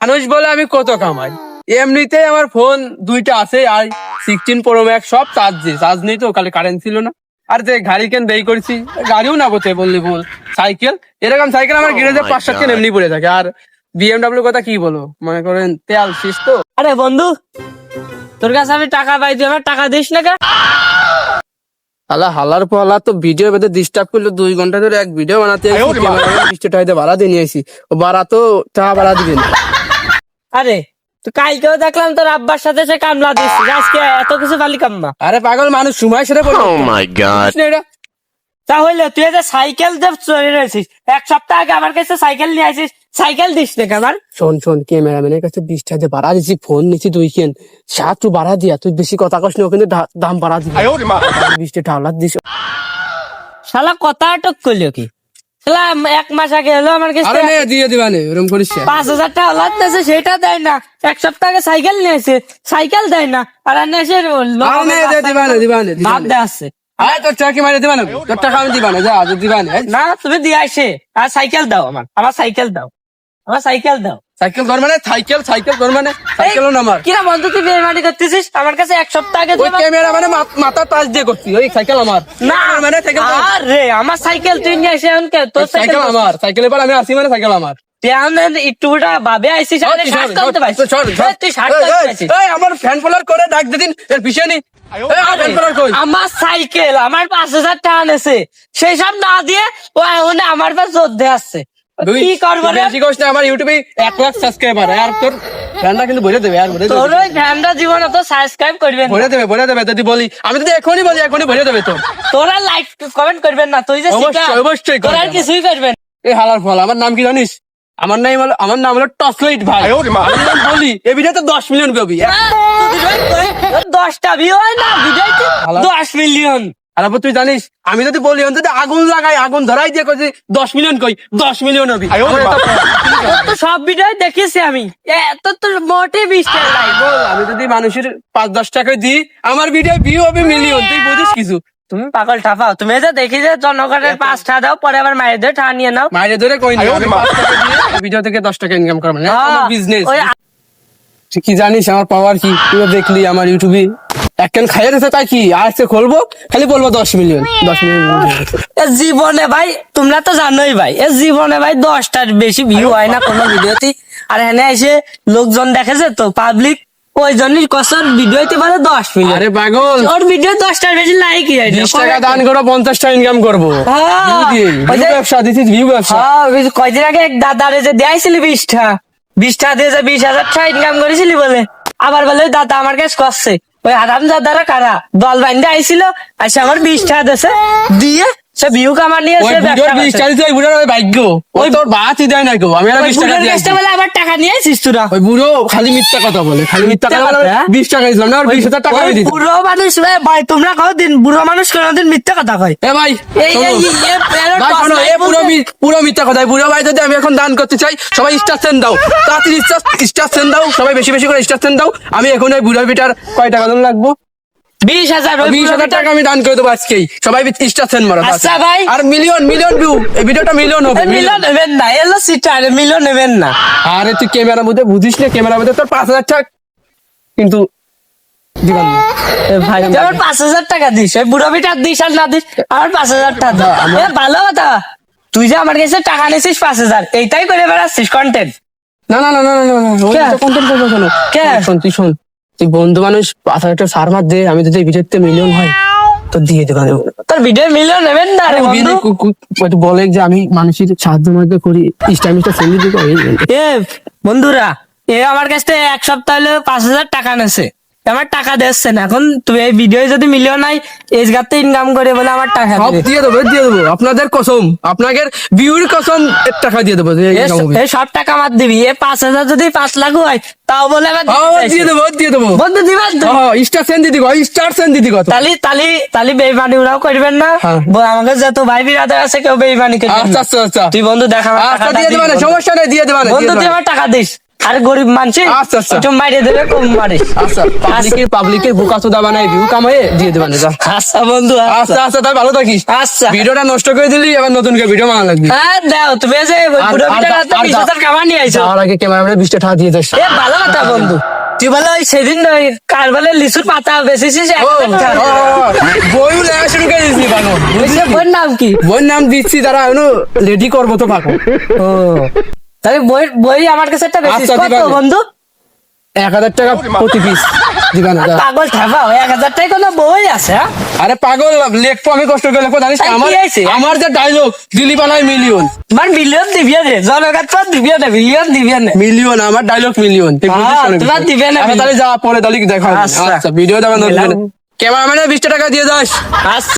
মানুষ বলে আমি কত কামাই। এমনিতেই আমার ফোন দুইটা আছে আর সিক্সটিন প্রো ম্যাক্স সব চার্জ দিয়ে চার্জ নেই তো কালে কারেন্ট ছিল না। আর যে গাড়ি কেন বেই করছি গাড়িও না বলতে বললি বল সাইকেল এরকম সাইকেল আমার গ্যারেজে পাঁচ সাত কেন এমনি পড়ে থাকে। আর বিএমডাব্লিউ কথা কি বলো মনে করেন তেল শেষ তো। আরে বন্ধু তোর কাছে আমি টাকা পাই তুই আমার টাকা দিস না কে? আলা হালার পালা তো ভিডিও বেঁধে ডিস্টার্ব করল দুই ঘণ্টা ধরে। এক ভিডিও বানাতে ভাড়া দিয়ে নিয়ে আসি ও ভাড়া তো টাকা ভাড়া দিবেন আরে তুই কালকেও দেখলাম তোর আব্বার সাথে সে কামলা দিস আজকে এত কিছু পালি কামলা আরে পাগল মানুষ সময় সেরে বলো my god. তাহলে তুই যে সাইকেল যে চলে রয়েছিস এক সপ্তাহ আগে আমার কাছে সাইকেল নিয়ে আসিস সাইকেল দিস না আমার শোন শোন ক্যামেরাম্যানের কাছে বিশ টাকা বাড়া দিছি ফোন নিছি তুই কেন? সাত তুই বাড়া দিয়া তুই বেশি কথা কস না কিন্তু দাম বাড়া দিবি। বিশ টাকা দিস। শালা কথা আটক করল কি? এক মাস আগে আমার কাছে। আরে দিয়ে দিবা নে ওরকম করিস পাঁচ হাজার টাকা লাভ দিয়েছে সেটা দেয় না। এক সপ্তাহ আগে সাইকেল নিয়েছে সাইকেল দেয় না। আর এসে দিবা নে দিবা নে দিবা ভাব দেয় আসছে আরে তোর টাকা কি দিবা না তোর টাকা আমি দিবা না যা দিবা নে না তুমি দিয়ে আসে। আর সাইকেল দাও আমার আমার সাইকেল দাও। আমার সাইকেল দাও। সাইকেল ধর মানে সাইকেল সাইকেল ধর মানে সাইকেলও না আমার। কিরা বন্ধু তুই বেমানি করতেছিস? আমার কাছে এক সপ্তাহ আগে ওই ক্যামেরা মানে মাথা টাচ দিয়ে করছি ওই সাইকেল আমার। না মানে সাইকেল আরে আমার সাইকেল তুই নিয়ে আসে এখন কে? তোর সাইকেল আমার সাইকেল এবার আমি আসি মানে সাইকেল আমার। আমার সাইকেল আমার পাঁচ হাজার টাকা নেছে সেই সব না দিয়ে ও এখন আমার পাশ যোদ্ধে আসছে দুই- কি করব রে? বেশি কষ্ট আমার ইউটিউবে এক লাখ সাবস্ক্রাইবার আর তোর ফ্যানটা কিন্তু ভরে দেবে আর ভরে দেবে। তোর ওই ফ্যানটা জীবনে তো সাবস্ক্রাইব না। দেবে দেবে যদি বলি আমি যদি এখনই বলি এখনই ভরে দেবে তো তোরা লাইক কমেন্ট করবেন না তুই যে অবশ্যই, শিখা, অবশ্যই তোরা আর করবেন। কিছুই করবেন এই হালার ফল আমার নাম কি জানিস? আমার নাম হলো আমার নাম হলো টসলাইট ভাই বলি এই ভিডিওতে দশ মিলিয়ন কবি দশটা ভিউ হয় না ভিডিওতে দশ মিলিয়ন আর আবার তুই জানিস আমি যদি বলি আমি যদি আগুন লাগাই আগুন ধরাই দিয়ে কই দশ মিলিয়ন কই দশ মিলিয়ন হবি। তো সব ভিডিও দেখেছি আমি। এত তোর মোটে বিশ আমি যদি মানুষের পাঁচ দশ টাকা দিই আমার ভিডিও ভিউ হবে মিলিয়ন তুই বুঝিস কিছু? তুমি পাগল ঠাপাও তুমি যে দেখি যে জনগণের পাঁচ টাকা দাও পরে আবার মায়ের দিয়ে টাকা নিয়ে নাও। মাইরে ধরে কই ভিডিও থেকে দশ টাকা ইনকাম করব না। বিজনেস তুই কি জানিস আমার পাওয়ার কি? তুই দেখলি আমার ইউটিউবে একখান খাইয়ে দিতে তাই কি? আজকে খুলবো? খালি বলব দশ মিলিয়ন দশ মিলিয়ন এ জীবনে ভাই তোমরা তো জানোই ভাই এ জীবনে ভাই দশটার বেশি ভিউ হয় না কোনো ভিডিওতে। আর এখানে এসে লোকজন দেখেছে তো পাবলিক ওই জন্যই কসর ভিডিওতে পারে দশ মিলিয়ন আরে পাগল। ওর ভিডিও দশটার বেশি লাইক না বিশ টাকা দান করো পঞ্চাশ টাকা ইনকাম করব। হ্যাঁ, ব্যবসা দিস ভিউ ব্যবসা। হ্যাঁ, কয়দিন আগে এক দাদারে যে দেয়াইছিলি বিশটা বিশটা দিয়ে যে বিশ হাজার টাকা ইনকাম করেছিলি বলে আবার বলে দাদা আমার কাছে করছে ওই আরাম দ্বারা কারা? দল বান্ধে আইছিল আসে আমার বিশ টাকা দিয়ে সে নিয়ে ওই সে বিশ টাকা দিতে ওই বুড়োর ওই ভাগ্য। ওই তোর বাতই দেয় না কেউ। আমি আর বিশ টাকা দিয়ে কাছটা বলে আবার টাকা নিয়ে আসিস তোরা? ওই বুড়ো খালি মিথ্যা কথা বলে খালি মিথ্যা কথা বলে বিশ টাকা দিলাম না আর বিশ হাজার টাকা বুড়ো মানুষ ভাই তোমরা কোনদিন বুড়ো মানুষ কোনদিন মিথ্যা কথা কয়? এ ভাই এই। এই পুরো পুরো মিথ্যা কথা। বুড়ো ভাই যদি আমি এখন দান করতে চাই সবাই স্টার সেন দাও। তাড়াতাড়ি স্টার স্টার সেন দাও। সবাই বেশি বেশি করে স্টার সেন দাও। আমি এখন ওই বুড়ো বিটার কয় টাকা দাম লাগবো? বিশ হাজার বিশ হাজার টাকা আমি দান করে দেবো আজকেই। সবাই স্টার সেন মারো আচ্ছা ভাই। আর মিলিয়ন মিলিয়ন ভিউ এই ভিডিওটা মিলিয়ন হবে মিলন নেবেন না এলো সিটার মিলন নেবেন না। আরে তুই ক্যামেরার মধ্যে বুঝিস না ক্যামেরার মধ্যে তোর পাঁচ হাজার টাকা কিন্তু দিবান। না ভাই আমার পাঁচ হাজার টাকা দিস ওই বুড়ো বিটার দিস আর না দিস আমার পাঁচ হাজার টাকা দাও। ভালো কথা। তুই যে আমার কাছে টাকা নিছিস পাঁচ হাজার এইটাই করে বেড়াচ্ছিস কন্টেন্ট না না না না না না কন্টেন্ট করব কেন কে? শোন তুই শোন। তুই বন্ধু মানুষ পাঁচ হাজার টাকা সার মার দে আমি যদি ভিডিওতে মিলিয়ন হয়। তো দিয়ে দেবো। তোর ভিডিও মিলিয়ন নেবেন না রে বন্ধু। বলে যে আমি মানুষের সাহায্য মাঝে করি ইস্টা মিস্টা সেন্ড দিতে এ বন্ধুরা এ আমার কাছে থেকে এক সপ্তাহ হলে পাঁচ হাজার টাকা নেছে আমার টাকা দিচ্ছে না এখন তুই এই ভিডিও যদি মিলিয়ন নাই এজ গাতে ইনকাম করে বলে আমার টাকা সব দিয়ে দেবো দিয়ে দেবো। আপনাদের কসম আপনাদের ভিউর কসম টাকা দিয়ে দেবো এই সব টাকা আমার দিবি। এ পাঁচ হাজার যদি পাঁচ লাখ হয় তাও বলে। দিয়ে দেবো দিয়ে দেবো। বন্ধু দিবেন স্টার সেন্ড দিদি স্টার সেন্ড দিদি তালি তালি তালি বেইমানি ওরাও করবেন না। হ্যাঁ। আমাকে যত ভাই বিরাদার আছে কেউ বেইমানি আচ্ছা আচ্ছা আচ্ছা। তুই বন্ধু দেখা আচ্ছা দিয়ে না সমস্যা নেই দিয়ে দেবা বন্ধু তুই আমার টাকা দিস। আর গরিব মানুষ আচ্ছা, আচ্ছা। একটু মাইরে দেবে কম মারিস আচ্ছা পাবলিকের পাবলিকের বোকা চোদা বানাই ভিউ কামাই দিয়ে দেবেন আচ্ছা বন্ধু আচ্ছা। আচ্ছা তাই ভালো থাকিস। আচ্ছা। ভিডিওটা নষ্ট করে দিলি এবার নতুন করে ভিডিও বানানো লাগবে। হ্যাঁ দাও তুমি যে পুরো ভিডিওটা তো আর- বিশ হাজার কামা নিয়ে আইছো। যাওয়ার আগে ক্যামেরাম্যানে বিশটা টাকা দিয়ে যাস। এ ভালো কথা বন্ধু। তুই বলে ওই সেদিন কার বলে লিচুর পাতা। ও, বইও লেখা শুরু করে পাগল। বইয়ের নাম কি? বইয়ের নাম দিচ্ছি তারা রেডি করব তো পাগল। ও। তাহলে বই বই আমার কাছে একটা বেশি আচ্ছা, কত বন্ধু এক হাজার টাকা প্রতি পিস। পাগল ঠাপা এক হাজার টাকা কোনো বই আছে হ্যাঁ? আরে পাগল লেখবো আমি কষ্ট করে লেখবো জানিস আমার আমার যে ডায়লগ মিলিয়ন তোমার মিলিয়ন দিবিয়ে দে জনগণ তো দিবিয়ে দে মিলিয়ন দিবিয়ে নে মিলিয়ন আমার ডায়লগ মিলিয়ন হ্যাঁ, অনেক তোমার দিবে না আচ্ছা। তাহলে যা পরে তাহলে দেখা। আচ্ছা। ভিডিও দেওয়া দিলাম। ক্যামেরাম্যানে বিশটা টাকা দিয়ে যাস আচ্ছা